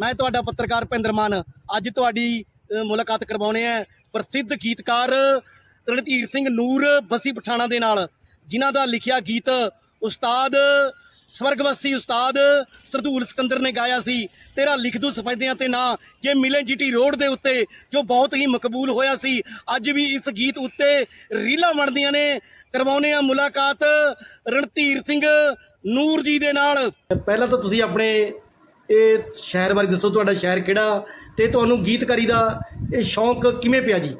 ਮੈਂ ਤੁਹਾਡਾ ਪੱਤਰਕਾਰ ਭਿੰਦਰ ਮਾਨ। ਅੱਜ ਤੁਹਾਡੀ ਮੁਲਾਕਾਤ ਕਰਵਾਉਣੇ ਆ ਪ੍ਰਸਿੱਧ ਗੀਤਕਾਰ ਰਣਧੀਰ ਸਿੰਘ ਨੂਰ ਬਸੀ ਪਠਾਣਾ ਦੇ ਨਾਲ, ਜਿਨ੍ਹਾਂ ਦਾ ਲਿਖਿਆ ਗੀਤ ਉਸਤਾਦ, ਸਵਰਗਵਾਸੀ ਉਸਤਾਦ ਸਰਦੂਲ ਸਿਕੰਦਰ ਨੇ ਗਾਇਆ ਸੀ। ਤੇਰਾ ਲਿਖ ਦੂ ਸਫੈਦਿਆਂ ਤੇ ਨਾ, ਜੇ ਮਿਲੇ ਜੀਟੀ ਰੋਡ ਦੇ ਉੱਤੇ, ਜੋ ਬਹੁਤ ਹੀ ਮਕਬੂਲ ਹੋਇਆ ਸੀ। ਅੱਜ ਵੀ ਇਸ ਗੀਤ ਉੱਤੇ ਰੀਲਾਂ ਬਣਦੀਆਂ ਨੇ। ਕਰਵਾਉਨੇ ਆ ਮੁਲਾਕਾਤ ਰਣਧੀਰ ਸਿੰਘ ਨੂਰ ਜੀ ਦੇ ਨਾਲ। ਪਹਿਲਾਂ ਤਾਂ ਤੁਸੀਂ ਆਪਣੇ ਇਹ ਸ਼ਹਿਰ ਬਾਰੇ ਦੱਸੋ ਤੁਹਾਡਾ ਸ਼ਹਿਰ ਕਿਹੜਾ ਤੇ ਤੁਹਾਨੂੰ ਗੀਤਕਾਰੀ ਦਾ ਇਹ ਸ਼ੌਂਕ ਕਿਵੇਂ ਪਿਆ ਜੀ?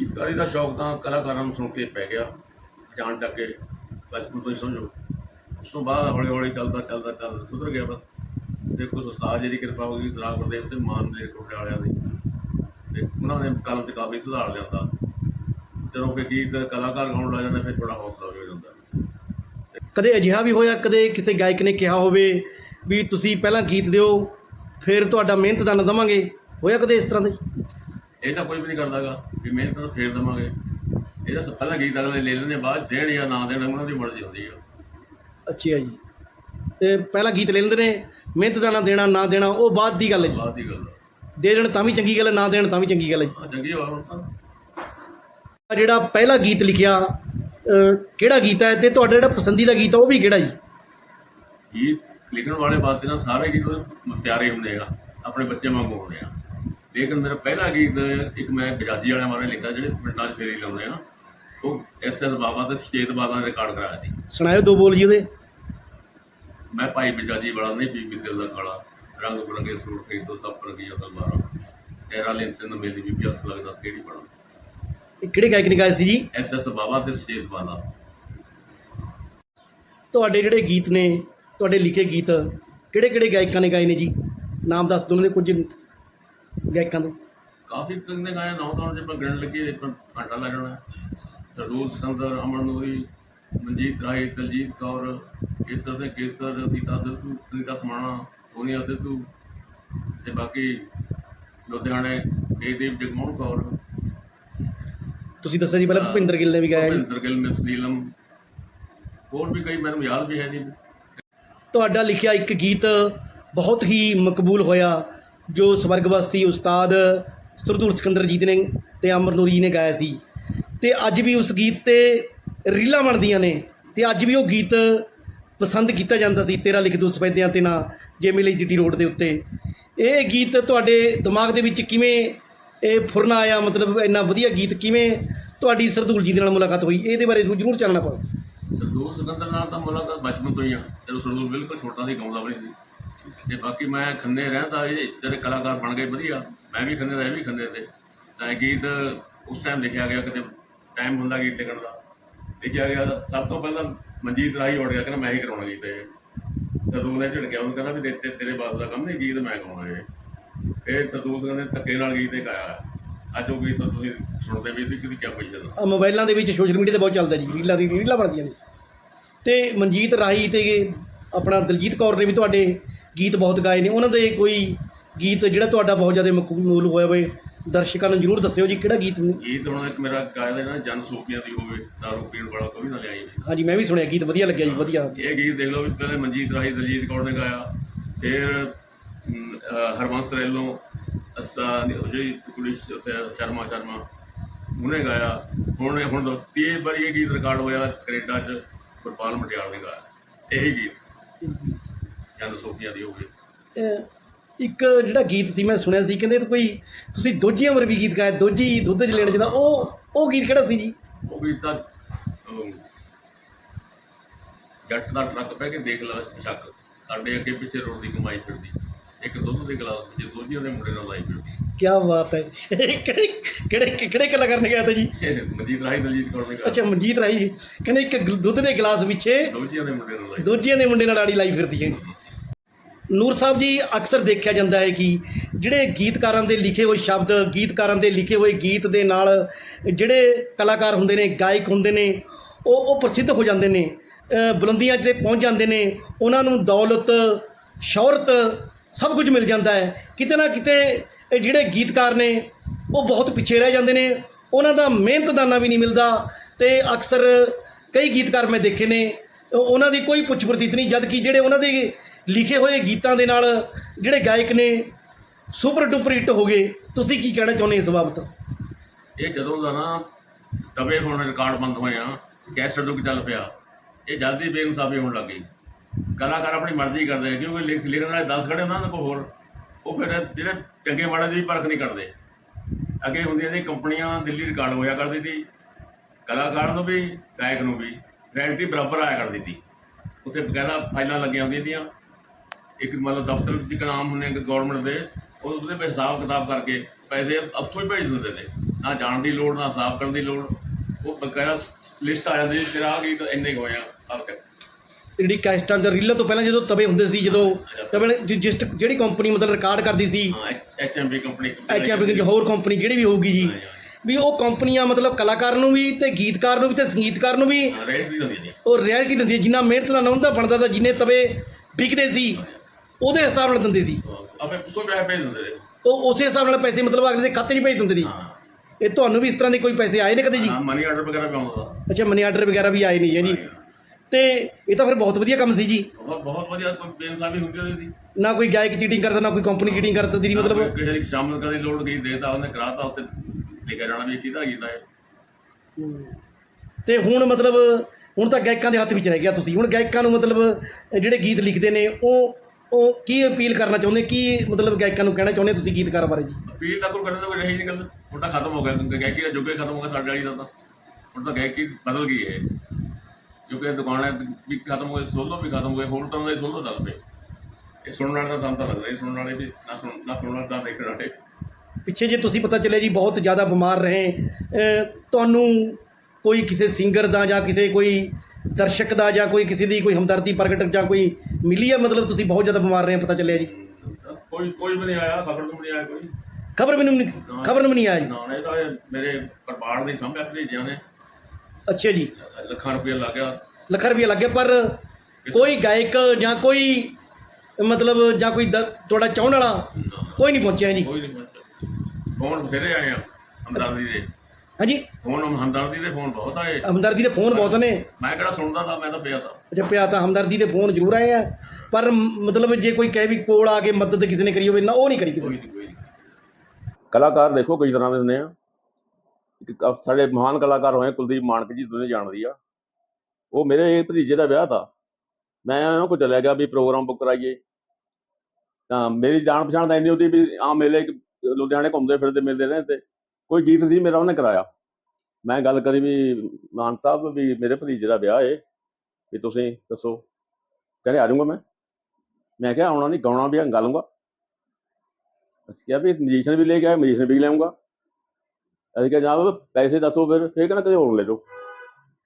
ਗੀਤਕਾਰੀ ਦਾ ਸ਼ੌਕ ਤਾਂ ਕਲਾਕਾਰਾਂ ਨੂੰ ਸੁਣ ਕੇ ਪੈ ਗਿਆ ਜਾਣ ਤੱਕ ਕੇ ਬਚਪਨ ਤੋਂ ਹੀ ਸਮਝੋ ਉਸ ਤੋਂ ਬਾਅਦ ਹੌਲੀ ਹੌਲੀ ਚੱਲਦਾ ਚੱਲਦਾ ਚੱਲ ਸੁਧਰ ਗਿਆ ਬਸ। ਕੁਝ ਉਸਤਾਦ ਜੀ ਦੀ ਕਿਰਪਾ ਹੋ ਗਈ ਸਰਾਗ ਗੁਰਦੇਵ ਸਿੰਘ ਮਾਨ ਦੇ ਕੋਟੇ ਵਾਲਿਆਂ ਦੀ। ਤੇ ਉਹਨਾਂ ਨੇ ਕਲਮ ਤੇ ਕਾਫੀ ਸੁਧਾਰ ਲਿਆਂਦਾ। ਜਦੋਂ ਕਿ ਗੀਤ ਕਲਾਕਾਰ ਗਾਉਣ ਲੱਗ ਜਾਂਦਾ ਫਿਰ ਥੋੜਾ ਹੌਸਲਾ ਹੋ ਜਾਂਦਾ। ਕਦੇ ਅਜਿਹਾ ਵੀ ਹੋਇਆ ਕਦੇ ਕਿਸੇ ਗਾਇਕ ਨੇ ਕਿਹਾ ਹੋਵੇ ਵੀ ਤੁਸੀਂ ਪਹਿਲਾਂ ਗੀਤ ਦਿਓ ਫਿਰ ਤੁਹਾਡਾ ਮਿਹਨਤ ਦਾ ਨਾ ਦਵਾਂਗੇ। ਹੋਇਆ ਕਦੇ ਇਸ ਤਰ੍ਹਾਂ ਦੇ? ਇਹ ਤਾਂ ਕੋਈ ਵੀ ਨਹੀਂ ਕਰਦਾਗਾ ਵੀ ਮਿਹਨਤ ਤਾਂ ਫੇਰ ਦੇਵਾਂਗੇ। ਇਹ ਤਾਂ ਪਹਿਲਾਂ ਗੀਤ ਅਗਲੇ ਲੈ ਆ, ਬਾਅਦ ਦੇਣ ਜਾਂ ਨਾ ਦੇਣ ਉਹਨਾਂ ਦੀ ਮਰਜ਼ੀ ਹੁੰਦੀ ਆ। ਅੱਛਾ ਜੀ। ਤੇ ਪਹਿਲਾਂ ਗੀਤ ਲੈ ਲੈਂਦੇ ਨੇ ਮਿਹਨਤ ਦਾ ਨਾ ਦੇਣਾ ਨਾ ਦੇਣਾ ਉਹ ਬਾਅਦ ਦੀ ਗੱਲ ਹੈ ਜੀ। ਬਾਅਦ ਦੀ ਗੱਲ ਆ। ਦੇ ਦੇਣ ਤਾਂ ਵੀ ਚੰਗੀ ਗੱਲ ਹੈ ਨਾ ਦੇਣ ਤਾਂ ਵੀ ਚੰਗੀ ਗੱਲ ਹੈ ਜੀ। ਚੰਗੀ ਹੁਣ ਤਾਂ। ਆਹ ਜਿਹੜਾ ਪਹਿਲਾ ਗੀਤ ਲਿਖਿਆ ਅਹ, ਕਿਹੜਾ ਗੀਤ ਹੈ ਤੇ ਤੁਹਾਡਾ ਜਿਹੜਾ ਪਸੰਦੀਦਾ ਗੀਤ ਹੈ ਉਹ ਵੀ ਕਿਹੜਾ ਜੀ? ਗੀਤ ਲਿਖਣ ਵਾਲੇ ਪਾਸੇ ਨਾ ਸਾਰੇ ਉਹਦੇ ਪਿਆਰੇ ਹੁੰਦੇ ਆ ਆਪਣੇ ਬੱਚੇ ਵਾਂਗੂ ਹੁੰਦੇ ਆ। ਲੇਕਿਨ ਮੇਰਾ ਪਹਿਲਾ ਗੀਤ ਇੱਕ ਮੈਂ ਬਜਾਜੀ ਵਾਲਿਆਂ ਬਾਰੇ ਲਿਖਿਆ ਜਿਹੜੇ ਪਿੰਡਾਂ 'ਚ ਫੇਰੀ ਲਾਉਂਦੇ ਆ ਉਹ ਐਸ ਐਸ ਬਾਬਾ ਤੇ ਸਚੇਤ ਬਾਬਾ ਨੇ ਰਿਕਾਰਡ ਕਰਾਇਆ ਸੀ। ਸੁਣਾਇਓ ਦੋ ਬੋਲ ਜੀ ਉਹਦੇ। ਮੈਂ ਭਾਈ ਬਜਾਜੀ ਵਾਲਾ ਨਹੀਂ ਬੀਬੀ ਦਿਲ ਦਾ ਕਾਲਾ ਰੰਗ ਬਰੰਗੇ ਸੂਟ ਖਰੀਦੋ ਸਭ ਪਰ ਗਿਆ ਸਲਵਾਰਾਂ। ਤੇਰਾ ਲੈਣ ਤੇ ਮੇਰੀ ਬੀਬੀ ਹੱਥ ਲੱਗਦਾ ਕਿਹੜੀ ਪੜਾ ਇਹ ਕਿਹੜੇ ਗਾਇਕ ਨੇ ਗਾਏ ਸੀ ਜੀ? ਐਸ ਐਸ ਬਾਬਾ ਤੇ ਸਚੇਤ ਬਾਬਾ। ਤੁਹਾਡੇ ਜਿਹੜੇ ਗੀਤ ਨੇ ਤੁਹਾਡੇ ਲਿਖੇ ਗੀਤ ਕਿਹੜੇ ਕਿਹੜੇ ਗਾਇਕਾਂ ਨੇ ਗਾਏ ਨੇ ਜੀ? ਨਾਮ ਦੱਸ ਦਿਓ ਉਹਨਾਂ ਦੇ ਕੁਝ ਗਾਇਕਾਂ ਦੇ। ਕਾਫੀ ਕੰਨੇ ਗਾਇਆ ਨਾ ਤਾਂ ਜੇ ਆਪਾਂ ਗਿਣਨ ਲੱਗੇ ਆਪਾਂ ਘੰਟਾ ਲੱਗ ਜਾਣਾ। ਸਰਦੂਲ ਸਿਕੰਦਰ ਅਮਨ ਨੂਰੀ ਮਨਜੀਤ ਰਾਏ ਦਲਜੀਤ ਕੌਰ ਕੇਸਰ ਦੇ ਕੇਸਰ ਦੀਤਾ ਸਿੱਧੂ ਦੀਤਾ ਸਮਾਣਾ ਸੋਨੀਆ ਸਿੱਧੂ ਤੇ ਬਾਕੀ ਲੁਧਿਆਣੇ ਦੇਵ ਜਗਮੋਹਨ ਕੌਰ। ਤੁਸੀਂ ਦੱਸਿਆ ਜੀ ਪਹਿਲਾਂ ਭੁਪਿੰਦਰ ਗਿੱਲ ਨੇ ਵੀ ਗਾਇਆ ਜੀ। ਭੁਪਿੰਦਰ ਗਿੱਲ ਮਿਸ ਨੀਲਮ। ਹੋਰ ਵੀ ਕਈ ਮੈਨੂੰ ਯਾਦ ਵੀ ਹੈ ਜੀ। ਤੁਹਾਡਾ ਲਿਖਿਆ ਇੱਕ ਗੀਤ ਬਹੁਤ ਹੀ ਮਕਬੂਲ ਹੋਇਆ, ਜੋ ਸਵਰਗਵਾਸੀ ਉਸਤਾਦ ਸਰਦੂਲ ਸਿਕੰਦਰ ਜੀ ਨੇ ਤੇ ਅਮਰਨੂਰੀ ਜੀ ਨੇ ਗਾਇਆ ਸੀ। ਤੇ ਅੱਜ ਵੀ ਉਸ ਗੀਤ ਤੇ ਰੀਲਾਂ ਬਣਦੀਆਂ ਨੇ ਤੇ ਅੱਜ ਵੀ ਉਹ ਗੀਤ ਪਸੰਦ ਕੀਤਾ ਜਾਂਦਾ ਸੀ, ਤੇਰਾ ਲਿਖ ਦੂ ਸਫੈਦਿਆਂ ਤੇ ਨਾ ਜੇ ਮਿਲੀ ਜੀਟੀ ਰੋਡ ਦੇ ਉੱਤੇ। ਇਹ ਗੀਤ ਤੁਹਾਡੇ ਦਿਮਾਗ ਦੇ ਵਿੱਚ ਕਿਵੇਂ ਇਹ ਫੁਰਨਾ ਆਇਆ? ਮਤਲਬ ਇੰਨਾ ਵਧੀਆ ਗੀਤ ਕਿਵੇਂ ਤੁਹਾਡੀ ਸਰਦੂਲ ਜੀ ਦੇ ਨਾਲ ਮੁਲਾਕਾਤ ਹੋਈ? ਇਹਦੇ ਬਾਰੇ ਜ਼ਰੂਰ ਚਾਨਣਾ ਪਾਓ ਸਰਦੂਲ ਸਿਕੰਦਰ ਨਾਲ ਤਾਂ ਮੁਲਾਕਾਤ ਬਚਪਨ ਤੋਂ ਹੀ ਆ। ਜਦੋਂ ਸਰਦੂਲ ਬਿਲਕੁਲ ਛੋਟਾ ਸੀ ਗਾਉਂਦਾ ਵੀ ਨਹੀਂ ਸੀ। ਤੇ ਬਾਕੀ ਮੈਂ ਖੰਨੇ ਰਹਿੰਦਾ ਜੀ ਜਿਹੜੇ ਕਲਾਕਾਰ ਬਣ ਗਏ ਵਧੀਆ। ਮੈਂ ਵੀ ਖੰਨੇ ਦਾ, ਇਹ ਵੀ ਖੰਨੇ ਤੇ ਤਾਂ ਇਹ ਗੀਤ ਉਸ ਟਾਈਮ ਲਿਖਿਆ ਗਿਆ, ਕਿਤੇ ਟਾਈਮ ਹੁੰਦਾ ਗੀਤ ਲਿਖਣ ਦਾ। ਲਿਖਿਆ ਗਿਆ, ਸਭ ਤੋਂ ਪਹਿਲਾਂ ਮਨਜੀਤ ਰਾਹੀ ਉੱਡ ਗਿਆ, ਕਹਿੰਦਾ ਮੈਂ ਹੀ ਕਰਾਉਣਾ ਗੀਤ ਇਹ। ਸਰਦੂਲ ਨੇ ਝਿੜਕਿਆ, ਉਹਨੂੰ ਕਹਿੰਦਾ ਵੀ ਤੇ- ਤੇਰੇ ਬਾਤ ਦਾ ਕੰਮ ਨਹੀਂ ਗੀਤ, ਮੈਂ ਗਾਉਣਾ ਇਹ। ਫਿਰ ਸਰਦੂਲ ਸਿੰਘ ਨੇ ਧੱਕੇ ਨਾਲ ਗੀਤ ਇਹ ਗਾਇਆ। ਅੱਜ ਉਹ ਗੀਤ ਤਾਂ ਤੁਸੀਂ ਸੁਣਦੇ ਵੀ ਇਹਦੀ ਕਿਹਦੀ ਕਿਆ ਪੋਜੀਸ਼ਨ ਆ ਆਹ ਮੋਬਾਈਲਾਂ ਦੇ ਵਿੱਚ ਸੋਸ਼ਲ ਮੀਡੀਆ ਤੇ ਬਹੁਤ ਚੱਲਦਾ ਜੀ ਰੀਲਾਂ ਦੀ ਰੀਲਾਂ ਬਣਦੀਆਂ ਨੇ। ਤੇ ਮਨਜੀਤ ਰਾਹੀ ਤੇ ਆਪਣਾ ਦਲਜੀਤ ਕੌਰ ਨੇ ਵੀ ਤੁਹਾਡੇ ਗੀਤ ਬਹੁਤ ਗਾਏ ਨੇ। ਉਹਨਾਂ ਦੇ ਕੋਈ ਗੀਤ ਜਿਹੜਾ ਤੁਹਾਡਾ ਬਹੁਤ ਜ਼ਿਆਦਾ ਮਕਬੂਲ ਹੋਇਆ ਹੋਵੇ ਦਰਸ਼ਕਾਂ ਨੂੰ ਜਰੂਰ ਦੱਸਿਓ ਜੀ ਕਿਹੜਾ ਗੀਤ ਨੇ? ਗੀਤ ਹੁਣ ਇੱਕ ਮੇਰਾ ਗਾਇਆ ਦਾ ਨਾ ਜਨ ਸੂਫੀਆਂ ਦੀ ਹੋਵੇ ਦਾਰੂ ਪੀਣ ਵਾਲਾ ਕੋਈ ਨਾ ਲਿਆਈ ਹਾਂਜੀ ਮੈਂ ਵੀ ਸੁਣਿਆ ਗੀਤ ਵਧੀਆ ਲੱਗਿਆ ਜੀ ਵਧੀਆ। ਇਹ ਗੀਤ ਦੇਖ ਲਓ ਵੀ ਪਹਿਲੇ ਮਨਜੀਤ ਰਾਹੀ ਦਲਜੀਤ ਕੌਰ ਨੇ ਗਾਇਆ ਫਿਰ ਹਰਬੰਸ ਰੈਲੋਂ ਅਸਾ ਜਿਹੜੀ ਕੁੜੀ ਸੀ ਉੱਥੇ ਸ਼ਰਮਾ ਸ਼ਰਮਾ ਉਹਨੇ ਗਾਇਆ। ਹੁਣ ਹੁਣ ਤੀਹ ਵਾਰੀ ਇਹ ਗੀਤ ਰਿਕਾਰਡ ਹੋਇਆ ਕੈਨੇਡਾ 'ਚ ਗੁਰਪਾਲ ਮਟਿਆਲ ਨੇ ਗਾਇਆ। ਇਹੀ ਗੀਤ। ਚੰਦ ਸੋਫੀਆ ਦੀ ਹੋਵੇ ਅਹ ਇੱਕ ਜਿਹੜਾ ਗੀਤ ਸੀ ਮੈਂ ਸੁਣਿਆ ਸੀ ਕਹਿੰਦੇ ਕੋਈ ਤੁਸੀਂ ਦੋਜੀਆਂ ਵਰ ਵੀ ਗੀਤ ਗਾਇਆ ਦੋਜੀ ਦੁੱਧ ਚ ਲੈਣ ਜਿਹਦਾ ਉਹ ਉਹ ਗੀਤ ਕਿਹੜਾ ਸੀ ਜੀ? ਉਹ ਵੀ ਤਾਂ ਜੱਟ ਦਾ ਟਰੱਕ ਪੈ ਕੇ ਦੇਖ ਲਾ ਸ਼ੱਕ। ਸਾਡੇ ਅੱਗੇ ਪਿੱਛੇ ਰੋਡ ਦੀ ਕਮਾਈ ਫਿਰਦੀ। ਇੱਕ ਦੁੱਧ ਦੇ ਗਲਾਸ ਵਿੱਚ ਦੋਜੀਆਂ ਦੇ ਮੁੰਡੇ ਨਾਲ ਲਾਈ ਫਿਰਦੀ ਕੀ ਬਾਤ ਹੈ। ਕਿਹੜੇ ਕਿਹੜੇ ਕਿਹੜੇ ਕਲਾਕਾਰ ਨੇ ਤਾ ਜੀ? ਮਨਜੀਤ ਰਾਹੀ ਦਲਜੀਤ ਕੌਰ ਨੇ ਅੱਛਾ ਮਨਜੀਤ ਰਾਈ ਜੀ। ਕਹਿੰਦੇ ਇੱਕ ਦੁੱਧ ਦੇ ਗਲਾਸ ਵਿੱਚੇ ਦੋਜੀਆਂ ਦੇ ਮੁੰਡੇ ਨਾਲ ਲਾਈ ਦੋਜੀਆਂ ਦੇ ਮੁੰਡੇ ਨਾਲ ਆੜੀ ਲਾਈ ਫਿਰਦੀ ਹੈ। ਨੂਰ ਸਾਹਿਬ ਜੀ ਅਕਸਰ ਦੇਖਿਆ ਜਾਂਦਾ ਹੈ ਕਿ ਜਿਹੜੇ ਗੀਤਕਾਰਾਂ ਦੇ ਲਿਖੇ ਹੋਏ ਸ਼ਬਦ ਗੀਤਕਾਰਾਂ ਦੇ ਲਿਖੇ ਹੋਏ ਗੀਤ ਦੇ ਨਾਲ ਜਿਹੜੇ ਕਲਾਕਾਰ ਹੁੰਦੇ ਨੇ ਗਾਇਕ ਹੁੰਦੇ ਨੇ ਉਹ ਉਹ ਪ੍ਰਸਿੱਧ ਹੋ ਜਾਂਦੇ ਨੇ। ਬੁਲੰਦੀਆਂ 'ਤੇ ਪਹੁੰਚ ਜਾਂਦੇ ਨੇ। ਉਹਨਾਂ ਨੂੰ ਦੌਲਤ ਸ਼ੌਹਰਤ ਸਭ ਕੁਝ ਮਿਲ ਜਾਂਦਾ ਹੈ। ਕਿਤੇ ਨਾ ਕਿਤੇ ਇਹ ਜਿਹੜੇ ਗੀਤਕਾਰ ਨੇ, ਉਹ ਬਹੁਤ ਪਿੱਛੇ ਰਹਿ ਜਾਂਦੇ ਨੇ। ਉਹਨਾਂ ਦਾ ਮਿਹਨਤਦਾਨਾ ਵੀ ਨਹੀਂ ਮਿਲਦਾ ਤੇ ਅਕਸਰ ਕਈ ਗੀਤਕਾਰ ਮੈਂ ਦੇਖੇ ਨੇ ਉਹਨਾਂ ਦੀ ਕੋਈ ਪੁੱਛ ਪ੍ਰਤੀਤ ਨਹੀਂ ਜਦ ਕਿ ਜਿਹੜੇ ਉਹਨਾਂ ਦੇ ਲਿਖੇ ਹੋਏ ਗੀਤਾਂ ਦੇ ਨਾਲ ਜਿਹੜੇ ਗਾਇਕ ਨੇ, ਸੁਪਰ ਡੁਪਰ ਹਿੱਟ ਹੋ ਗਏ। ਤੁਸੀਂ ਕੀ ਕਹਿਣਾ ਚਾਹੁੰਦੇ ਇਸ ਬਾਬਤ? ਇਹ ਜਦੋਂ ਦਾ ਨਾ ਤਵੇ ਹੁਣ ਰਿਕਾਰਡ ਬੰਦ ਹੋਏ ਆ ਕੈਸਟ ਯੁੱਗ ਚੱਲ ਪਿਆ, ਇਹ ਜਲਦੀ ਬੇਇਨਸਾਫੀ ਹੋਣ ਲੱਗੀ ਕਲਾਕਾਰ ਆਪਣੀ ਮਰਜ਼ੀ ਕਰਦੇ ਆ ਕਿਉਂਕਿ ਲਿਖ ਲਿਖਣ ਵਾਲੇ 10 ਖੜੇ ਉਹਨਾਂ ਕੋਲ ਹੋਰ। ਉਹ ਫਿਰ ਜਿਹੜੇ ਚੰਗੇ ਮਾੜੇ ਦੀ ਵੀ ਪਰਖ ਨਹੀਂ ਕਰਦੇ। ਅੱਗੇ ਹੁੰਦੀਆਂ ਸੀ ਕੰਪਨੀਆਂ ਦਿੱਲੀ ਰਿਕਾਰਡ ਹੋਇਆ ਕਰਦੀ ਸੀ ਕਲਾਕਾਰ ਨੂੰ ਵੀ ਗਾਇਕ ਨੂੰ ਵੀ ਰੈਂਟੀ ਬਰਾਬਰ ਆਇਆ ਕਰਦੀ ਸੀ। ਉੱਥੇ ਬਕਾਇਦਾ ਫਾਈਲਾਂ ਲੱਗੀਆਂ ਹੁੰਦੀਆਂ ਤੀਆਂ ਇੱਕ ਮਤਲਬ ਦਫ਼ਤਰ ਵਿੱਚ ਇੱਕ ਨਾਮ ਨੇ ਗਵਰਨਮੈਂਟ ਦੇ ਉਹ ਉਹਦੇ ਵਿੱਚ ਹਿਸਾਬ ਕਿਤਾਬ ਕਰਕੇ ਪੈਸੇ ਉੱਥੋਂ ਹੀ ਭੇਜ ਦਿੰਦੇ ਨੇ। ਨਾ ਜਾਣ ਦੀ ਲੋੜ ਨਾ ਹਿਸਾਬ ਕਰਨ ਦੀ ਲੋੜ। ਉਹ ਬਕਾਇਦਾ ਲਿਸਟ ਆ ਜਾਂਦੀ ਸੀ, ਤੇਰਾ ਆ ਗਈ ਤਾਂ ਇੰਨੇ ਕੁ ਹੋਇਆ ਆਪ ਤੱਕ ਜਿਹੜੀ ਕੈਸਟਾਂ ਜਾਂ ਰੀਲਾਂ ਤੋਂ ਪਹਿਲਾਂ ਜਦੋਂ ਤਵੇ ਹੁੰਦੇ ਸੀ ਜਦੋਂ ਤਵੇ ਜਿਸ ਜਿਹੜੀ ਕੰਪਨੀ ਮਤਲਬ ਰਿਕਾਰਡ ਕਰਦੀ ਸੀ। ਐਚਐਮਬੀ ਕੰਪਨੀ ਐਚਐਫ ਜਾਂ ਹੋਰ ਕੰਪਨੀ ਜਿਹੜੀ ਵੀ ਹੋਊਗੀ ਜੀ ਵੀ ਉਹ ਕੰਪਨੀਆਂ ਮਤਲਬ ਕਲਾਕਾਰ ਨੂੰ ਵੀ ਤੇ ਗੀਤਕਾਰ ਨੂੰ ਵੀ ਤੇ ਸੰਗੀਤਕਾਰ ਨੂੰ ਵੀ ਰੇਟ ਉਹ ਰਿਆਇਤ ਦਿੰਦੀ ਹੈ ਜਿੰਨਾ ਮਿਹਨਤ ਨਾਲ ਉਹਨਾਂ ਦਾ ਬਣਦਾ ਤਾਂ ਜਿੰਨੇ ਤਵੇ ਵਿਕਦੇ ਸੀ ਉਹਦੇ ਹਿਸਾਬ ਨਾਲ ਦਿੰਦੇ ਸੀ। ਆਪੇ ਪੁੱਛੋ ਪੈਸੇ ਭੇਜ ਦਿੰਦੇ ਉਹ ਉਸੇ ਹਿਸਾਬ ਨਾਲ ਪੈਸੇ ਮਤਲਬ ਅਗਲੇ ਦੇ ਖਾਤੇ 'ਚ ਭੇਜ ਦਿੰਦੇ ਸੀ। ਇਹ ਤੁਹਾਨੂੰ ਵੀ ਇਸ ਤਰ੍ਹਾਂ ਦੇ ਕੋਈ ਪੈਸੇ ਆਏ ਨੇ ਕਦੇ ਜੀ? ਹਾਂ ਮਨੀ ਆਰਡਰ ਵਗੈਰਾ ਵੀ ਆਉਂਦਾ। ਅੱਛਾ ਮਨੀ ਆਰਡਰ ਵਗੈਰਾ ਵੀ ਆਏ ਨਹੀਂ ਹੈ ਜੀ। ਤੇ ਇਹ ਤਾਂ ਫਿਰ ਬਹੁਤ ਵਧੀਆ ਕੰਮ ਸੀ ਜੀ। ਬਹੁਤ ਬਹੁਤ ਵਧੀਆ ਕੋਈ ਬੇਇਨਸਾਫੀ ਹੁੰਦੀ ਹੋਈ ਸੀ। ਨਾ ਕੋਈ ਗਾਇਕ ਚੀਟਿੰਗ ਕਰਦਾ ਨਾ ਕੋਈ ਕੰਪਨੀ ਚੀਟਿੰਗ ਕਰ ਸਕਦੀ ਜੀ ਮਤਲਬ ਦੀ ਸ਼ਾਮਲ ਕਦੀ ਲੋਡ ਗਈ ਦੇਤਾ ਉਹਨੇ ਕਰਾਤਾ ਉੱਥੇ ਲਿਖਿਆ ਜਾਣਾ ਵੀ ਕਿਹਦਾ ਕੀਤਾ ਹੈ ਤੇ ਹੁਣ ਮਤਲਬ ਹੁਣ ਤਾਂ ਗਾਇਕਾਂ ਦੇ ਹੱਥ ਵਿੱਚ ਰਹਿ ਗਿਆ ਤੁਸੀਂ। ਹੁਣ ਗਾਇਕਾਂ ਨੂੰ ਮਤਲਬ ਜਿਹੜੇ ਗੀਤ ਲਿਖਦੇ ਨੇ ਉਹ ਉਹ ਕੀ ਅਪੀਲ ਕਰਨਾ ਚਾਹੁੰਦੇ? ਕੀ ਮਤਲਬ ਗਾਇਕਾਂ ਨੂੰ ਕਹਿਣਾ ਚਾਹੁੰਦੇ ਤੁਸੀਂ ਗੀਤਕਾਰ ਬਾਰੇ ਜੀ? ਅਪੀਲ ਤਾਂ ਕੋਈ ਕਰਨ ਦਾ ਕੋਈ ਰਹੀ ਨਹੀਂ ਗੱਲ ਹੁਣ ਤਾਂ ਖਤਮ ਹੋ ਗਿਆ ਗਾਇਕੀ ਦਾ ਜੁੱਗ ਖਤਮ ਹੋ ਗਿਆ ਸਾਡੇ ਵਾਲੀ ਦਾ ਤਾਂ। ਹੁਣ ਤਾਂ ਗਾਇਕੀ ਬਦਲ ਗਈ ਹੈ ਕਿਉਂਕਿ ਦੁਕਾਨਾਂ ਵੀ ਖਤਮ ਹੋ ਗਏ ਸੋਲੋ ਵੀ ਖਤਮ ਹੋ ਗਏ ਹੋਰ ਤਰ੍ਹਾਂ ਦੇ ਸੋਲੋ ਚੱਲ ਪਏ। ਇਹ ਸੁਣਨ ਵਾਲੇ ਦਾ ਸਾਨੂੰ ਤਾਂ ਲੱਗਦਾ ਇਹ ਸੁਣਨ ਵਾਲੇ ਵੀ ਨਾ ਸੁਣ ਨਾ ਸੁਣਨ ਵਾਲੇ ਦਾ ਦੇਖਣ ਵਾਲੇ। ਪਿੱਛੇ ਜੇ ਤੁਸੀਂ ਪਤਾ ਚੱਲਿਆ ਜੀ ਬਹੁਤ ਜ਼ਿਆਦਾ ਬਿਮਾਰ ਰਹੇ। ਅਹ ਤੁਹਾਨੂੰ ਕੋਈ ਕਿਸੇ ਸਿੰਗਰ ਦਾ ਜਾਂ ਕਿਸੇ ਕੋਈ ਦਰਸ਼ਕ ਦਾ ਜਾਂ ਕੋਈ ਕਿਸੇ ਦੀ ਕੋਈ ਹਮਦਰਦੀ ਪ੍ਰਗਟ ਜਾਂ ਕੋਈ ਮਿਲੀ ਹੈ ਮਤਲਬ ਤੁਸੀਂ ਬਹੁਤ ਜ਼ਿਆਦਾ ਬਿਮਾਰ ਰਹੇ ਪਤਾ ਚੱਲਿਆ ਜੀ। ਕੋਈ ਕੋਈ ਵੀ ਨਹੀਂ ਆਇਆ ਖਬਰ ਨੂੰ ਨਹੀਂ ਆਇਆ ਕੋਈ। ਖਬਰ ਮੈਨੂੰ ਨਹੀਂ ਖਬਰ ਨੂੰ ਨਹੀਂ ਆਇਆ ਜੀ। ਨਾ ਨਾ, ਇਹ ਤਾਂ ਇਹ ਮੇਰੇ ਪਰਿਵਾਰ ਦੇ ਸਾਹਮਣੇ ਭਤੀਜਿਆਂ ਨੇ ਅੱਛਾ ਜੀ। ਲੱਖਾਂ ਰੁਪਏ ਲੱਗ ਗਿਆ। ਲੱਖਾਂ ਰੁਪਏ ਲੱਗੇ ਪਰ ਕੋਈ ਗਾਇਕ ਜਾਂ ਕੋਈ ਮਤਲਬ ਜਾਂ ਕੋਈ ਦ- ਤੁਹਾਡਾ ਚਾਹਣ ਵਾਲਾ ਕੋਈ ਨਹੀਂ ਪਹੁੰਚਿਆ ਜੀ। ਕੋਈ ਨਹੀਂ ਪਹੁੰਚਿਆ। ਫੋਨ ਬਥੇਰੇ ਆਏ ਆ ਹਮਦਰਦੀ ਦੇ। ਹਾਂਜੀ। ਫੋਨ ਹਮਦਰਦੀ ਦੇ ਫੋਨ ਬਹੁਤ ਆਏ। ਹਮਦਰਦੀ ਦੇ ਫੋਨ ਬਹੁਤ ਨੇ। ਮੈਂ ਕਿਹੜਾ ਸੁਣਦਾ ਤਾਂ ਮੈਂ ਤਾਂ ਪਿਆ ਤਾਂ। ਅੱਛਾ ਪਿਆ ਤਾਂ ਹਮਦਰਦੀ ਦੇ ਫੋਨ ਜ਼ਰੂਰ ਆਏ ਆ। ਪਰ ਮ- ਮਤਲਬ ਜੇ ਕੋਈ ਕਹੇ ਵੀ ਕੋਲ ਆ ਕੇ ਮਦਦ ਕਿਸੇ ਨੇ ਕਰੀ ਹੋਵੇ ਨਾ ਉਹ ਨਹੀਂ ਕਰੀ ਕਿਸੇ ਕੋਈ ਨੇ ਨਹੀਂ ਕੋਈ ਨਹੀਂ। ਕਲਾਕਾਰ ਦੇਖੋ ਕਈ ਤਰ੍ਹਾਂ ਦੇ ਹੁੰਦੇ ਆ। ਇੱਕ ਸਾਡੇ ਮਹਾਨ ਕਲਾਕਾਰ ਹੋਏ ਕੁਲਦੀਪ ਮਾਨਕ ਜੀ ਦੁਨੀਆ ਜਾਣਦੀ ਆ। ਉਹ ਮੇਰੇ ਭਤੀਜੇ ਦਾ ਵਿਆਹ ਤਾਂ। ਮੈਂ ਉਹਨਾਂ ਕੋਲ ਚਲਿਆ ਗਿਆ ਵੀ ਪ੍ਰੋਗਰਾਮ ਬੁੱਕ ਕਰਾਈਏ। ਤਾਂ ਮੇਰੀ ਜਾਣ ਪਛਾਣ ਤਾਂ ਇੰਨੀ ਉਹਦੀ ਵੀ ਆ ਮੇਲੇ ਲੁਧਿਆਣੇ ਘੁੰਮਦੇ ਫਿਰਦੇ ਮਿਲਦੇ ਰਹੇ ਤੇ ਕੋਈ ਗੀਤ ਸੀ ਮੇਰਾ, ਉਹਨੇ ਕਰਾਇਆ। ਮੈਂ ਗੱਲ ਕਰੀ ਵੀ ਮਾਨ ਸਾਹਿਬ ਵੀ ਮੇਰੇ ਭਤੀਜੇ ਦਾ ਵਿਆਹ ਏ, ਵੀ ਤੁਸੀਂ ਦੱਸੋ। ਕਹਿੰਦੇ, ਆ ਜਾਊਂਗਾ ਮੈਂ। ਮੈਂ ਕਿਹਾ, ਆਉਣਾ ਨਹੀਂ ਗਾਉਣਾ ਵੀ ਗਾ ਲੂੰਗਾ ਅਸੀਂ ਕਿਹਾ ਵੀ ਮਜੀਸ਼ਨ ਵੀ ਲੈ ਕੇ ਆਏ ਮਜੀਸ਼ਨ ਵੀ ਲਿਆਉਂਗਾ ਅਸੀਂ ਕਿਹਾ ਜਨਾਬ ਪੈਸੇ ਦੱਸੋ ਫਿਰ ਫਿਰ ਕਹਿੰਦਾ ਕਦੇ ਹੋਰ ਲੈ ਲਓ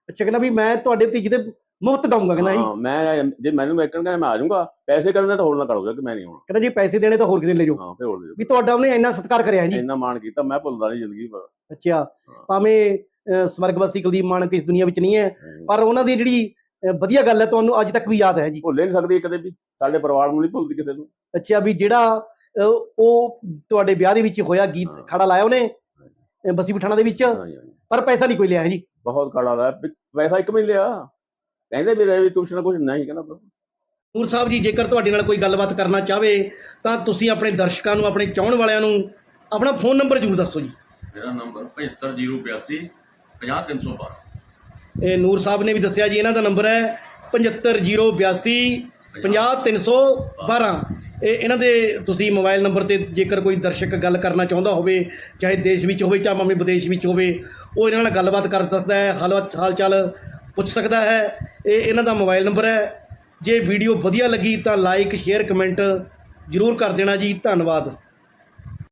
ਅੱਛਾ ਕਹਿੰਦਾ ਵੀ ਮੈਂ ਤੁਹਾਡੇ ਭਤੀਜੇ ਦੇ ਮੁਫਤ ਗਾਉਂਗਾ ਕਹਿੰਦਾ ਜੀ। ਹਾਂ ਮੈਂ ਜੇ ਮੈਨੂੰ ਵੇਖਣ ਕਹਿੰਦਾ ਮੈਂ ਆ ਜਾਊਂਗਾ ਪੈਸੇ ਕਰਨੇ ਤਾਂ ਹੋਰ ਨਾ ਕਰੋਗੇ ਕਿ ਮੈਂ ਨਹੀਂ ਆਉਣਾ। ਕਹਿੰਦਾ ਜੀ ਪੈਸੇ ਦੇਣੇ ਤਾਂ ਹੋਰ ਕਿਸੇ ਨੇ ਲੈ ਜਾਓ। ਹਾਂ ਫਿਰ ਹੋਰ ਲੈ ਵੀ ਤੁਹਾਡਾ ਉਹਨੇ ਇੰਨਾ ਸਤਿਕਾਰ ਕਰਿਆ ਜੀ। ਜਾਓ ਇੰਨਾ ਮਾਣ ਕੀਤਾ ਮੈਂ ਭੁੱਲਦਾ ਨਹੀਂ ਜ਼ਿੰਦਗੀ ਭਰ। ਅੱਛਾ ਭਾਵੇਂ ਸਵਰਗਵਾਸੀ ਕੁਲਦੀਪ ਮਾਨਕ ਇਸ ਦੁਨੀਆ ਵਿੱਚ ਨਹੀਂ ਹੈ ਪਰ ਉਹਨਾਂ ਦੀ ਜਿਹੜੀ ਵਧੀਆ ਗੱਲ ਹੈ ਤੁਹਾਨੂੰ ਅੱਜ ਤੱਕ ਵੀ ਯਾਦ ਹੈ ਜੀ। ਭੁੱਲੇ ਨਹੀਂ ਸਕਦੀ ਕਦੇ ਵੀ ਸਾਡੇ ਪਰਿਵਾਰ ਨੂੰ ਨਹੀਂ ਭੁੱਲਦੀ ਕਿਸੇ ਨੂੰ। ਅੱਛਾ ਵੀ ਜਿਹੜਾ ਉਹ ਤੁਹਾਡੇ ਵਿਆਹ ਦੇ ਵਿੱਚ ਹੋਇਆ ਗੀਤ ਹਾਂ। ਖੜਾ ਲਾਇਆ ਉਹਨੇ ਬਸੀ ਪਠਾਣਾ ਦੇ ਵਿੱਚ। ਹਾਂਜੀ, ਹਾਂਜੀ। ਪਰ ਪੈਸਾ ਨਹੀਂ ਕੋਈ ਲਿਆ ਹੈ ਜੀ। ਬਹੁਤ ਕਾਲਾ ਦਾ। ਪੈਸਾ ਇੱਕ ਵੀ ਲਿਆ। ਕਹਿੰਦੇ ਵੀ ਰਹੇ ਵੀ ਕੁਛ ਨਾ ਕੁਛ ਨਹੀਂ ਕਹਿੰਦਾ ਬਸ। ਨੂਰ ਸਾਹਿਬ ਜੀ ਜੇਕਰ ਤੁਹਾਡੇ ਨਾਲ ਕੋਈ ਗੱਲਬਾਤ ਕਰਨਾ ਚਾਹਵੇ ਤਾਂ ਤੁਸੀਂ ਆਪਣੇ ਦਰਸ਼ਕਾਂ ਨੂੰ ਆਪਣੇ ਚਾਹਣ ਵਾਲਿਆਂ ਨੂੰ ਆਪਣਾ ਫੋਨ ਨੰਬਰ ਜ਼ਰੂਰ ਦੱਸੋ ਜੀ। ਮੇਰਾ ਨੰਬਰ 75082 50312 ਇਹ ਨੂਰ ਸਾਹਿਬ ਨੇ ਵੀ ਦੱਸਿਆ ਜੀ ਇਹਨਾਂ ਦਾ ਨੰਬਰ ਹੈ 75082 50312 ਇਹ ਇਹਨਾਂ ਦੇ ਤੁਸੀਂ ਮੋਬਾਈਲ ਨੰਬਰ ਤੇ ਜੇਕਰ ਕੋਈ ਦਰਸ਼ਕ ਗੱਲ ਕਰਨਾ ਚਾਹੁੰਦਾ ਹੋਵੇ, ਚਾਹੇ ਦੇਸ਼ ਵਿੱਚ ਹੋਵੇ ਚਾਹੇ ਭਾਵੇਂ ਵਿਦੇਸ਼ ਵਿੱਚ ਹੋਵੇ, ਉਹ ਇਹਨਾਂ ਨਾਲ ਗੱਲਬਾਤ ਕਰ ਸਕਦਾ ਹੈ, ਹਾਲ ਹਾਲ ਚਾਲ ਪੁੱਛ ਸਕਦਾ ਹੈ। ਇਹ ਇਹਨਾਂ ਦਾ ਮੋਬਾਈਲ ਨੰਬਰ ਹੈ। ਜੇ ਵੀਡੀਓ ਵਧੀਆ ਲੱਗੀ ਤਾਂ ਲਾਈਕ ਸ਼ੇਅਰ ਕਮੈਂਟ ਜ਼ਰੂਰ ਕਰ ਦੇਣਾ ਜੀ। ਧੰਨਵਾਦ।